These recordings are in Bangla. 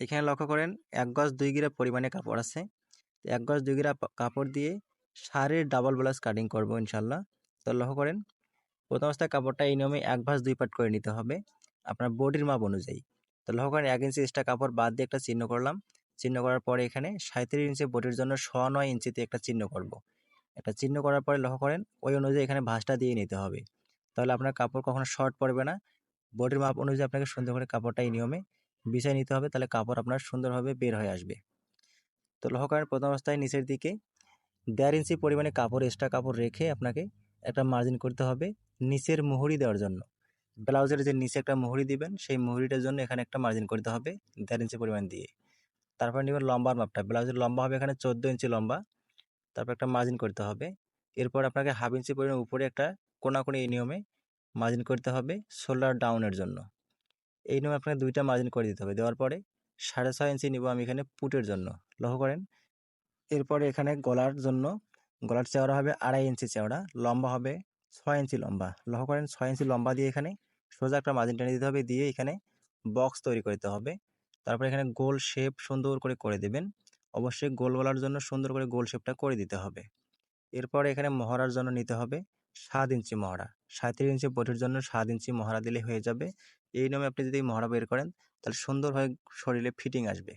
এখানে লক্ষ্য করেন, এক গজ দুই গিরা পরিমাণে কাপড় আছে। এক গজ দুই গিরা কাপড় দিয়ে শাড়ির ডাবল ব্লাউজ কাটিং করব ইনশাল্লাহ। তো লক্ষ্য করেন, প্রথম অবস্থায় কাপড়টা এই নিয়মে এক ভাঁজ দুই পাট করে নিতে হবে আপনার বডির মাপ অনুযায়ী। তো লক্ষ্য করেন, এক ইঞ্চি এক্সট্রা কাপড় বাদ দিয়ে একটা চিহ্ন করলাম। চিহ্ন করার পরে এখানে সাঁত্রিশ ইঞ্চি বডির জন্য ছ নয় ইঞ্চিতে একটা চিহ্ন করব। একটা চিহ্ন করার পরে লক্ষ্য করেন, ওই অনুযায়ী এখানে ভাঁজটা দিয়ে নিতে হবে। তাহলে আপনার কাপড় কখনো শর্ট পড়বে না। বডির মাপ অনুযায়ী আপনাকে সুন্দর করে কাপড়টা এই নিয়মে বিছাই নিতে হবে, তাহলে কাপড় আপনার সুন্দরভাবে বের হয়ে আসবে। তো করেন প্রথম অবস্থায় নিচের দিকে দেড় ইঞ্চি পরিমাণে কাপড় এক্সট্রা কাপড় রেখে আপনাকে একটা মার্জিন করতে হবে নিচের মুহুরি দেওয়ার জন্য। ব্লাউজের যে নিচে একটা মুহুরি দিবেন, সেই মুহুরিটার জন্য এখানে একটা মার্জিন করতে হবে দেড় ইঞ্চি পরিমাণ দিয়ে। তারপর নেবেন লম্বার মাপটা, ব্লাউজের লম্বা হবে এখানে চোদ্দ ইঞ্চি লম্বা। তারপর একটা মার্জিন করতে হবে। এরপর আপনাকে হাফ ইঞ্চি পরিমাণ উপরে একটা কোনাকুনি এই নিয়মে মার্জিন করতে হবে শোল্ডার ডাউনের জন্য। এই নিয়মে আপনাকে দুইটা মার্জিন করে দিতে হবে। দেওয়ার পরে সাড়ে ছয় ইঞ্চি নিব আমি এখানে পুটের জন্য। লক্ষ্য করেন, এরপরে এখানে গলার জন্য, গলার চেওড়া হবে আড়াই ইঞ্চি চেওড়া, লম্বা হবে ছয় ইঞ্চি লম্বা। লক্ষ্য করেন, ছয় ইঞ্চি লম্বা দিয়ে এখানে সোজা একটা মার্জিন টেনে দিতে হবে, দিয়ে এখানে বক্স তৈরি করতে হবে। তারপরে এখানে গোল শেপ সুন্দর করে করে দেবেন। অবশ্যই গোল গলার জন্য সুন্দর করে গোল শেপটা করে দিতে হবে। এরপরে এখানে মহড়ার জন্য নিতে হবে সাত ইঞ্চি মহড়া। সাঁত্রিশ ইঞ্চি বটির জন্য সাত ইঞ্চি মহড়া দিলে হয়ে যাবে। এই নিয়মে আপনি যদি মহড়া বের করেন, তাহলে সুন্দরভাবে শরীরে ফিটিং আসবে।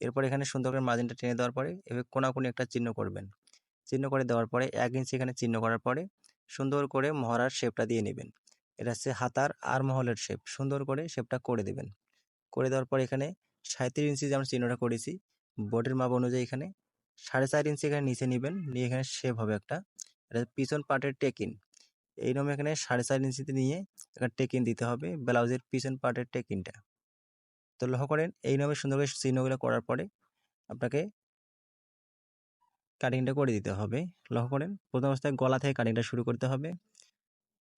এরপর এখানে সুন্দর করে মার্জিনটা টেনে দেওয়ার পরে এভাবে কোনাকুনি একটা চিহ্ন করবেন। চিহ্ন করে দেওয়ার পরে এক ইঞ্চি এখানে চিহ্ন করার পরে সুন্দর করে মহড়ার শেপটা দিয়ে নেবেন। এটা হচ্ছে হাতার আর মহলের শেপ সুন্দর করে শেপটা করে দেবেন। করে দেওয়ার পর এখানে সাঁত্রিশ ইঞ্চি যেমন চিহ্নটা করেছি, বডির মাপ অনুযায়ী এখানে সাড়ে চার ইঞ্চি এখানে নিচে নেবেন। নিয়ে এখানে শেপ হবে একটা। এটা পিছন পার্টের টেকিন। এই রকম এখানে সাড়ে চার ইঞ্চিতে নিয়ে এখানে টেকিন দিতে হবে, ব্লাউজের পিছন পার্টের টেকিনটা। তো লক্ষ্য করেন, এই নামে সুন্দর করে চিহ্নগুলো করার পরে আপনাকে কাটিংটা করে দিতে হবে। লক্ষ্য করেন, প্রথম অবস্থায় গলা থেকে কাটিংটা শুরু করতে হবে।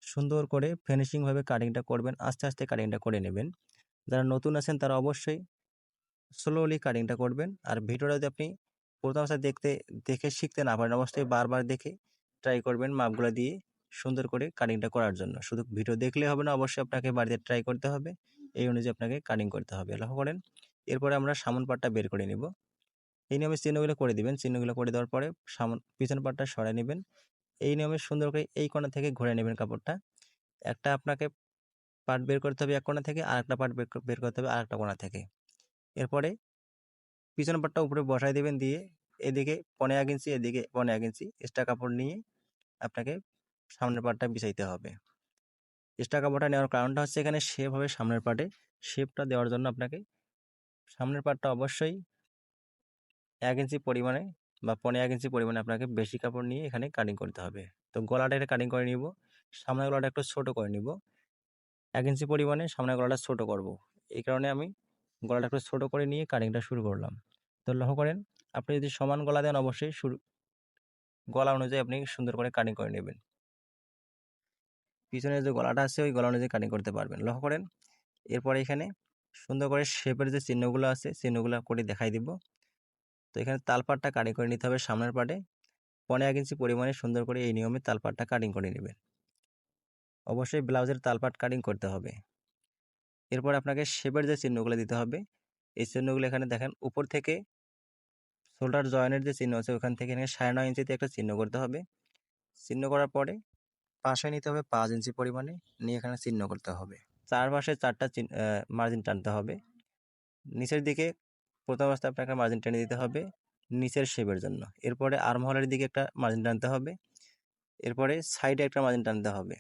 সুন্দর করে ফিনিশিংভাবে কাটিংটা করবেন, আস্তে আস্তে কাটিংটা করে নেবেন। যারা নতুন আছেন তারা অবশ্যই স্লোলি কাটিংটা করবেন। আর ভিডিওটা যদি আপনি প্রথম অবস্থায় দেখতে, দেখে শিখতে না পারেন, অবশ্যই বারবার দেখে ট্রাই করবেন মাপগুলো দিয়ে। সুন্দর করে কাটিংটা করার জন্য। শুধু ভিডিও দেখলে হবে না, অবশ্যই আপনাকে বাড়িতে ট্রাই করতে হবে। এই অনুযায়ী আপনাকে কাটিং করতে হবে। লক্ষ্য করেন, এরপরে আমরা সামন পাটটা বের করে নেব। এই নিয়মে চিহ্নগুলো করে দিবেন। চিহ্নগুলো করে দেওয়ার পরে সামন, পিছন পাটটা সরাই নেবেন। এই নিয়মে সুন্দর করে এই কোণা থেকে ঘুরে নেবেন কাপড়টা। একটা আপনাকে পার্ট বের করতে হবে এক কোণা থেকে আর একটা পার্ট বের করতে হবে আর একটা কোণা থেকে। এরপরে পিছন পাটটা উপরে বসাই দেবেন দিয়ে, এদিকে পনে এক ইঞ্চি এদিকে পনে এক ইঞ্চি এক্সট্রা কাপড় নিয়ে আপনাকে সামনের পাটটা বিছাইতে হবে। এক্সট্রা কাপড়টা নেওয়ার কারণটা হচ্ছে এখানে শেপ হবে সামনের পাটে। শেপটা দেওয়ার জন্য আপনাকে সামনের পাটটা অবশ্যই এক ইঞ্চি পরিমাণে বা পনেরো এক ইঞ্চি পরিমাণে আপনাকে বেশি কাপড় নিয়ে এখানে কাটিং করতে হবে। তো গলাটা এটা কাটিং করে নিব। সামনের গলাটা একটু ছোটো করে নিব। এক ইঞ্চি পরিমাণে সামনের গলাটা ছোটো করব। এই কারণে আমি গলাটা একটু ছোটো করে নিয়ে কাটিংটা শুরু করলাম। তো লক্ষ্য করেন, আপনি যদি সমান গলা দেন অবশ্যই শুরু গলা অনুযায়ী আপনি সুন্দর করে কাটিং করে নেবেন। পিছনে যে গলাটা আছে, ওই গলা অনুযায়ী কাটিং করতে পারবেন। লক্ষ্য করেন, এরপরে এখানে সুন্দর করে শেপের যে চিহ্নগুলো আছে, চিহ্নগুলো করে দেখাই দিব। তো এখানে তালপাটটা কাটিং করে নিতে হবে সামনের পাটে। পনেরো এক ইঞ্চি পরিমাণে সুন্দর করে এই নিয়মে তালপাটটা কাটিং করে নেবেন। অবশ্যই ব্লাউজের তালপাট কাটিং করতে হবে। এরপর আপনাকে শেপের যে চিহ্নগুলো দিতে হবে, এই চিহ্নগুলো এখানে দেখেন, উপর থেকে শোল্ডার জয়েনের যে চিহ্ন আছে, ওখান থেকে এখানে সাড়ে নয় ইঞ্চিতে একটা চিহ্ন করতে হবে। চিহ্ন করার পরে পাশে নিতে হবে পাঁচ ইঞ্চি পরিমাণে, নিয়ে এখানে চিহ্ন করতে হবে। চারপাশে চারটা মার্জিন টানতে হবে। নিচের দিকে প্রথম অবস্থায় আপনাকে মার্জিন টেনে দিতে হবে নিচের শেপের জন্য। এরপরে আর্মহলের দিকে একটা মার্জিন টানতে হবে। এরপরে সাইডে একটা মার্জিন টানতে হবে।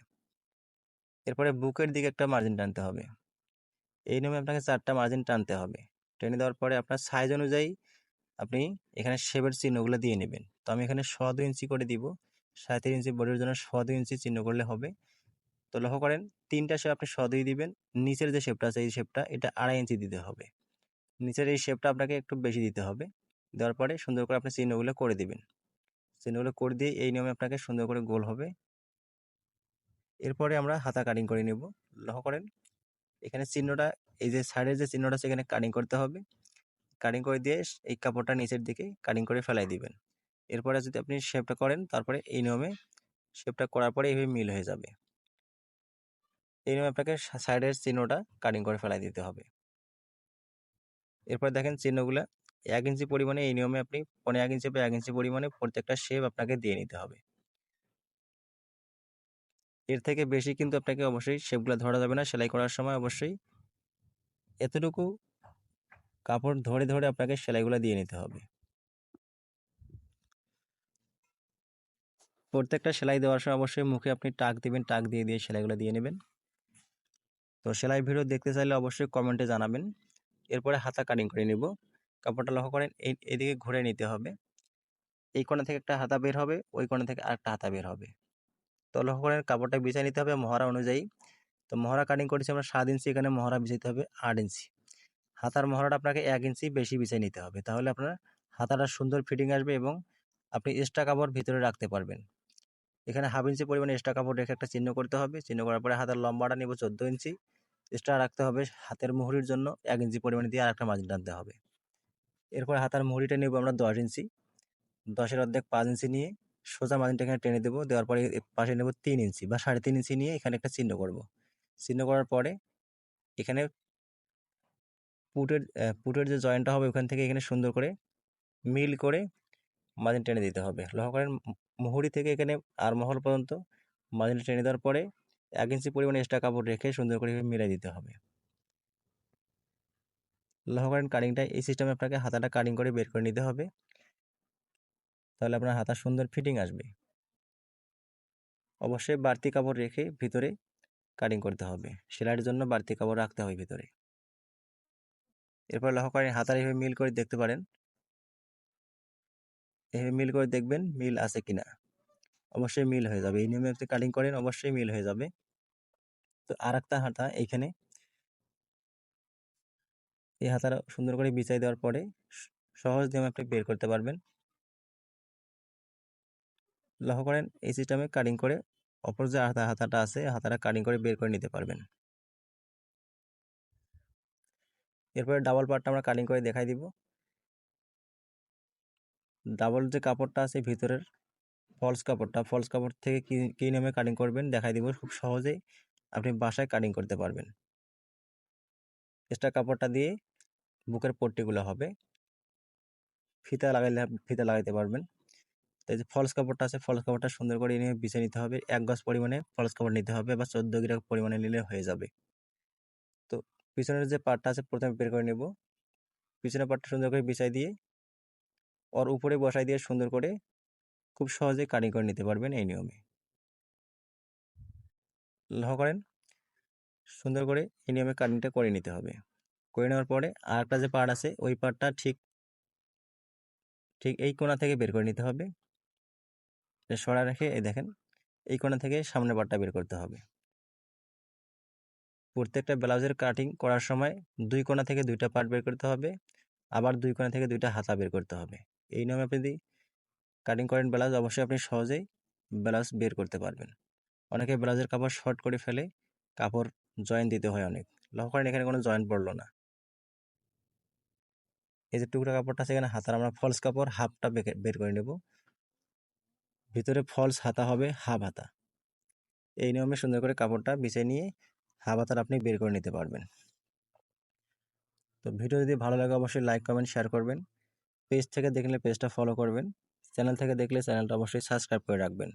এরপরে বুকের দিকে একটা মার্জিন টানতে হবে। এই নিয়মে আপনাকে চারটা মার্জিন টানতে হবে। টেনে দেওয়ার পরে আপনার সাইজ অনুযায়ী আপনি এখানে শেপের চিহ্নগুলো দিয়ে নেবেন। তো আমি এখানে শ দু ইঞ্চি করে দিব। সাঁত্রিশ ইঞ্চি বডির জন্য শ দু ইঞ্চি চিহ্ন করলে হবে। তো লক্ষ্য করেন, তিনটা শেপ আপনি শ দুই দিবেন, নিচের যে শেপটা আছে, এই শেপটা এটা আড়াই ইঞ্চি দিতে হবে। নিচের এই শেপটা আপনাকে একটু বেশি দিতে হবে। দেওয়ার পরে সুন্দর করে আপনি চিহ্নগুলো করে দিবেন। চিহ্নগুলো করে দিয়ে এই নিয়মে আপনাকে সুন্দর করে গোল হবে। এরপরে আমরা হাতা কাটিং করে নেব। লক্ষ্য করেন, এখানে চিহ্নটা, এই যে সাইডের যে চিহ্নটা সেখানে কাটিং করতে হবে। কাটিং করে দিয়ে এই কাপড়টা নিচের দিকে কাটিং করে ফেলাই দিবেন। এরপরে যদি আপনি শেপটা করেন, তারপরে এই নিয়মে শেপটা করার পরে এইভাবে মিল হয়ে যাবে। এই নিয়মে আপনাকে সাইডের চিহ্নটা কাটিং করে ফেলাই দিতে হবে। এরপর দেখেন চিহ্নগুলো, এক ইঞ্চি পরিমাণে এই নিয়মে আপনি পনেরো এক ইঞ্চি বা এক ইঞ্চি পরিমাণে প্রত্যেকটা শেপ আপনাকে দিয়ে নিতে হবে। এর থেকে বেশি কিন্তু আপনাকে অবশ্যই শেপগুলো ধরা যাবে না, সেলাই করার সময় অবশ্যই এতটুকু কাপড় ধরে ধরে আপনাকে সেলাইগুলো দিয়ে নিতে হবে। প্রত্যেকটা সেলাই দেওয়ার সময় অবশ্যই মুখে আপনি টাক দিবেন, টাক দিয়ে দিয়ে সেলাইগুলো দিয়ে নেবেন। তো সেলাই ভিডিও দেখতে চাইলে অবশ্যই কমেন্টে জানাবেন। এরপরে হাতা কাটিং করে নেব। কাপড়টা লক্ষ্য করেন, এই, এদিকে ঘুরে নিতে হবে। এই কোণা থেকে একটা হাতা বের হবে, ওই কোণা থেকে আরেকটা হাতা বের হবে। তো লক্ষ্য করেন, কাপড়টা বিছাই নিতে হবে মহড়া অনুযায়ী। তো মহড়া কাটিং করেছি আমরা সাত ইঞ্চি, এখানে মহড়া বিছাইতে হবে আট ইঞ্চি। হাতার মহড়াটা আপনাকে এক ইঞ্চি বেশি বিছাই নিতে হবে। তাহলে আপনার হাতাটা সুন্দর ফিটিং আসবে এবং আপনি এক্সট্রা কাপড় ভিতরে রাখতে পারবেন। এখানে হাফ ইঞ্চি পরিমাণে এক্সট্রা কাপড় রেখে একটা চিহ্ন করতে হবে। চিহ্ন করার পরে হাতের লম্বাটা নেব চোদ্দ ইঞ্চি। এক্সট্রা রাখতে হবে হাতের মুহুরির জন্য এক ইঞ্চি পরিমাণে দিয়ে আর একটা মাঝি টানতে হবে। এরপর হাতার মুহুরিটা নেব আমরা দশ ইঞ্চি। দশের অর্ধেক পাঁচ ইঞ্চি নিয়ে সোজা মাঝিটা এখানে টেনে দেবো। দেওয়ার পরে পাশে নেব তিন ইঞ্চি বা সাড়ে তিন ইঞ্চি নিয়ে এখানে একটা চিহ্ন করব। চিহ্ন করার পরে এখানে পুটের পুটের যে জয়েন্টটা হবে ওখান থেকে এখানে সুন্দর করে মিল করে মাঝিন টেনে দিতে হবে। করেন মুহুরি থেকে এখানে আর মহল পর্যন্ত মাঝিন টেনে দেওয়ার পরে এক ইঞ্চি পরিমাণে এক্সট্রা কাপড় রেখে সুন্দর করে মিলাই দিতে হবে। লক্ষ্য করেন কাটিংটা এই সিস্টেমে আপনাকে হাতাটা কাটিং করে বের করে নিতে হবে। তাহলে আপনার হাতা সুন্দর ফিটিং আসবে। অবশ্যই বাড়তি কাপড় রেখে ভিতরে কাটিং করতে হবে। সেলাইয়ের জন্য বাড়তি কাপড় রাখতে হবে ভিতরে। এরপর করেন হাতার এভাবে মিল করে দেখতে পারেন এভাবে মিল করে দেখবেন মিল আছে কিনা। অবশ্যই মিল হয়ে যাবে। এই নিয়মে আপনি কাটিং করেন, অবশ্যই মিল হয়ে যাবে। তো আর একটা হাতা এইখানে এই হাতাটা সুন্দর করে বিছাই দেওয়ার পরে সহজ নিয়মে আপনি বের করতে পারবেন। লক্ষ্য করেন, এই সিস্টেমে কাটিং করে অপর যে হাতা, হাতাটা আছে, হাতাটা কাটিং করে বের করে নিতে পারবেন। এরপরে ডাবল পার্টটা আমরা কাটিং করে দেখাই দিব। ডাবল যে কাপড়টা আছে ভিতরের ফলস কাপড়টা ফলস কাপড় থেকে কী নামে কাটিং করবেন? দেখাই দিব খুব সহজেই। আপনি বাসায় কাটিং করতে পারবেন। এক্সট্রা কাপড়টা দিয়ে বুকের পট্টিগুলো হবে। ফিতা লাগাইলে ফিতা লাগাইতে পারবেন। তাই যে ফলস কাপড়টা আছে ফলস কাপড়টা সুন্দর করে নিয়ে বিছে নিতে হবে। এক গজ পরিমাণে ফলস কাপড় নিতে হবে বা চোদ্দ গ্রাম পরিমাণে নিলে হয়ে যাবে। তো পিছনের যে পাটটা আছে, প্রথমে বের করে নেব। পিছনের পাটটা সুন্দর করে বিছাই দিয়ে ওর উপরে বসাই দিয়ে সুন্দর করে খুব সহজে কাটিং করে নিতে পারবেন এই নিয়মে। লক্ষ্য করেন? সুন্দর করে এই নিয়মে কাটিংটা করে নিতে হবে। করে নেওয়ার পরে আর একটা যে পার্ট আছে, ওই পার্টটা ঠিক ঠিক এই কোণা থেকে বের করে নিতে হবে। সরা রেখে এই দেখেন, এই কোণা থেকে সামনের পার্টটা বের করতে হবে। প্রত্যেকটা ব্লাউজের কাটিং করার সময় দুই কোণা থেকে দুইটা পার্ট বের করতে হবে, আবার দুই কোণা থেকে দুইটা হাতা বের করতে হবে। এই নিয়মে আপনি যদি কাটিং করেন ব্লাউজ, অবশ্যই আপনি সহজেই ব্লাউজ বের করতে পারবেন। অনেকে ব্লাউজের কাপড় শর্ট করে ফেলে কাপড় জয়েন্ট দিতে হয় অনেক। লক্ষ্য করেন এখানে কোনো জয়েন্ট পড়ল না। এই যে টুকরা কাপড়টা এখানে হাতার, আমরা ফলস কাপড় হাফটা বের করে নেব। ভিতরে ফলস হাতা হবে হাফ হাতা। এই নিয়মে সুন্দর করে কাপড়টা বিছিয়ে নিয়ে হাফ হাতার আপনি বের করে নিতে পারবেন। তো ভিডিও যদি ভালো লাগে অবশ্যই লাইক কমেন্ট শেয়ার করবেন। পেজ থেকে দেখলে পেজটা ফলো করবেন। চ্যানেল থেকে দেখলে চ্যানেলটা অবশ্যই সাবস্ক্রাইব করে রাখবেন।